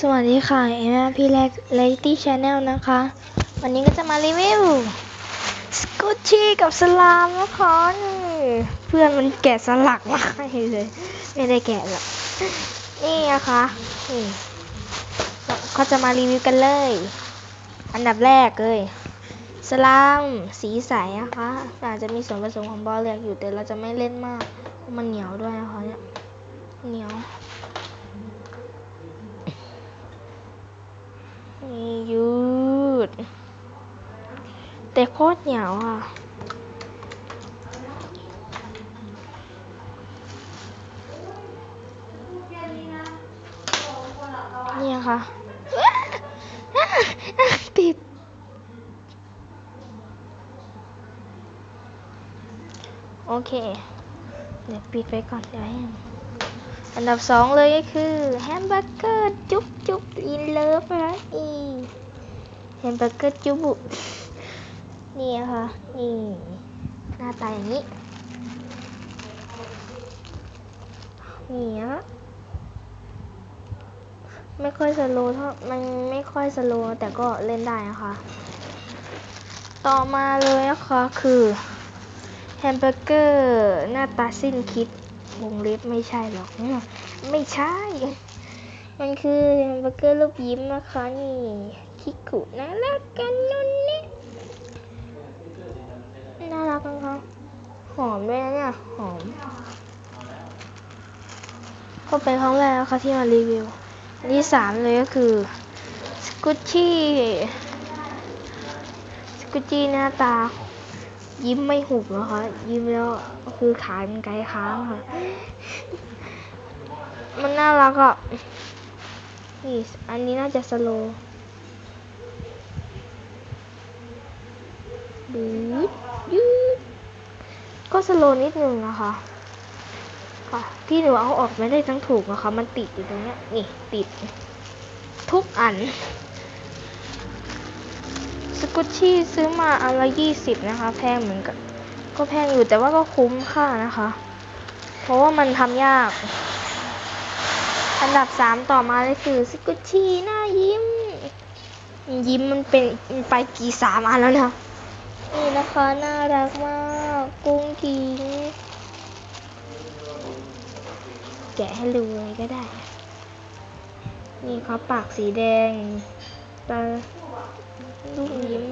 สวัสดีค่ะเอ็มพีเล็กเลตี้ชาแนลนะคะ วันนี้ก็จะมารีวิวสกูชี่กับสลามนะคะนี่เพื่อนมันแกะสลักมาให้เลยไม่ได้แกะหรอกนี่นะคะนี่เขาจะมารีวิวกันเลย อันดับแรกเลยสลามสีใสนะคะอาจจะมีส่วนผสมของบอลเลือกอยู่แต่เราจะไม่เล่นมากมันเหนียวด้วยนะคะเนี่ยเหนียว ยืด แต่โคตรเหนียวอะ เนี่ยค่ะ ติด โอเค เดี๋ยวปิดไปก่อนเดี๋ยวให้ อันดับสองเลยก็คือแฮมเบอร์เกอร์จุ๊บจุ๊บอินเลิฟนะอีแฮมเบอร์เกอร์จุ๊บนี่ค่ะนี่หน้าตาอย่างนี้ นี่ฮะไม่ค่อยสโลว์เท่ามันไม่ค่อยสโลว์แต่ก็เล่นได้นะคะ ต่อมาเลยนะคะคือแฮมเบอร์เกอร์หน้าตาสิ้นคิด วงเล็บไม่ใช่หรอกเนี่ยไม่ใช่ มันคือแฮมเบอร์เกอร์รูปยิ้มนะคะนี่คิกุน่ารักกันนุ่นนี่น่ารักนะคะหอมด้วยนะเนี่ยหอม ก็เป็นครั้งแรกนะคะที่มารีวิวอันที่สามเลยก็คือสกุชชี่สกุชชี่หน้าตา ยิ้มไม่หุบนะคะยิ้มแล้วคือขามันไกลค้างค่ะ มันน่ารักอะนี่อันนี้น่าจะสโลว์บีดยืดก็สโลนิดนึงนะคะ ค่ะ ที่หนูเอาออกไม่ได้ทั้งถูกนะคะ มันติดอยู่ตรงนี้นี่ติด ทุกอัน กุชชี่ซื้อมาอันละยี่สิบนะคะ แพงเหมือนกัน ก็แพงอยู่แต่ว่าก็คุ้มค่านะคะ เพราะว่ามันทำยาก อันดับสามต่อมาเลยคือสกุชชี่หน้ายิ้ม ยิ้มมันเป็นไปกี่สามอันแล้วนะนี่นะคะน่ารักมาก กุ้งกิ้งแกะให้ดูเลยก็ได้ นี่เขาปากสีแดงตา ลูกยิ้ม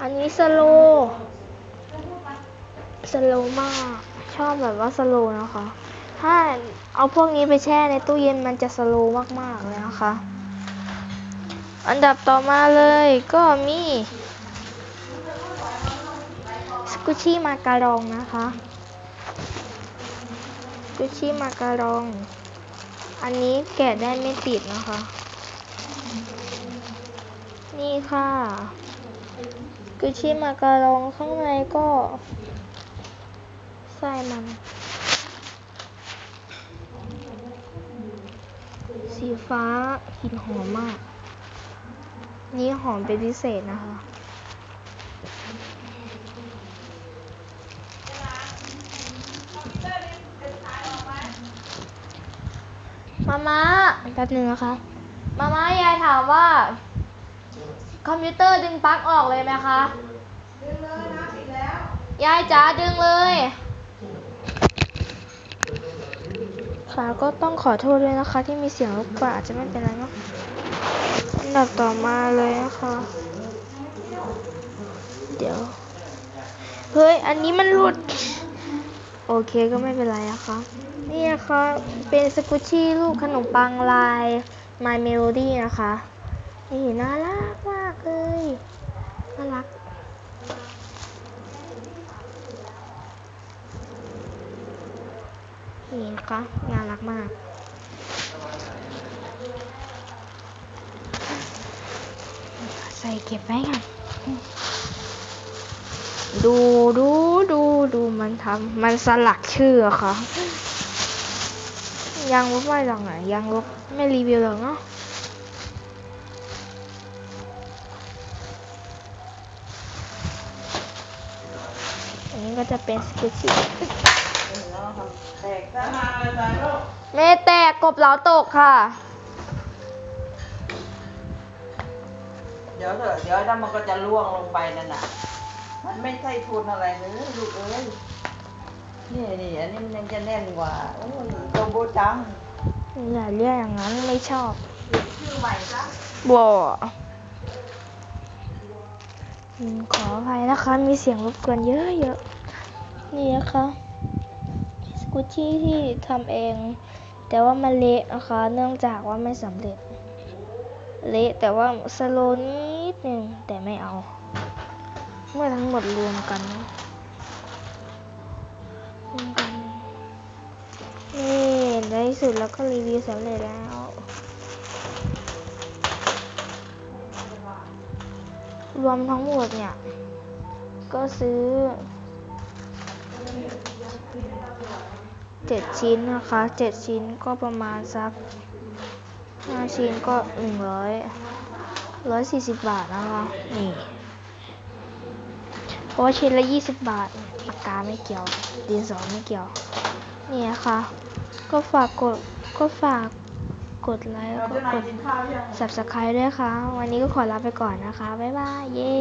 อันนี้สโลว์สโลว์มาก ชอบแบบว่าสโลว์นะคะ ถ้าเอาพวกนี้ไปแช่ในตู้เย็นมันจะสโลว์มาก ๆ เลยนะคะ อันดับต่อมาเลยก็มีสกุชี่มาการองนะคะสกุชชี่มาการอง อันนี้แกะได้ไม่ติดนะคะ นี่ค่ะกุชชี่มาการองข้างในก็ไส้มัน สีฟ้ากลิ่นหอมมาก นี่หอมเป็นพิเศษนะคะ มาม่าแป๊บนึงนะคะ มาม่ายายถามว่า คอมพิวเตอร์ดึงปลั๊กออกเลยไหมคะ ดึงเลยนะปิดแล้ว ยายจ๋าดึงเลยค่ะก็ต้องขอโทษด้วยนะคะ ที่มีเสียงรบกวนอาจจะไม่เป็นไรเนาะอันดับต่อมาเลยนะคะ เดี๋ยว เฮ้ย อันนี้มันหลุด โอเคก็ไม่เป็นไรอะคะ นี่นะคะเป็นสกุชชี่รูปขนมปังลาย My Melody นะคะ นี่น่ารักมาก เลยน่ารัก นี่นะคะน่ารักมากใส่เก็บไว้กันดูดูดูดูมันทำมันสลักชื่อค่ะ ยังลบไม่หรอกไหนยังลบไม่รีวิวหรอกเนาะ ก็จะเป็นสกุชชี่ไม่แตกกบเหลาตกค่ะ เดี๋ยวเถอะเดี๋ยวถ้ามันก็จะล่วงลงไปนั่นน่ะ มันไม่ใช่ทุนอะไรเลยลูกเอ้ยนี่นี่อันนี้มันยังจะแน่นกว่า โอ้ยโตโบจัง อย่าเรียกอย่างนั้นไม่ชอบเปลี่ยนชื่อใหม่ซะบ่อืมขออภัยนะคะมีเสียงรบกวนเยอะๆ นี่นะคะสกูชี่ที่ทำเอง แต่ว่ามันเละนะคะ เนื่องจากว่าไม่สำเร็จ เละแต่ว่าสโลนิดนึงแต่ไม่เอา เมื่อทั้งหมดรวมกันรวมกัน นี่ในที่สุดแล้วก็รีวิวสำเร็จแล้วรวมทั้งหมดเนี่ย ก็ซื้อ เจ็ดชิ้นนะคะเจ็ดชิ้นก็ประมาณสักห้าชิ้นก็หนึ่งร้อยร้อยสี่สิบบาทนะคะ นี่ เพราะว่าชิ้นละยี่สิบบาทปากกาไม่เกี่ยว ดินสอไม่เกี่ยว นี่นะคะ ก็ฝากกด ก็ฝากกดไลค์แล้วเราก็จะนากยดกินข้าวยัง subscribe ด้วยค่ะ วันนี้ก็ขอลาไปก่อนนะคะ บ๊ายบาย เย้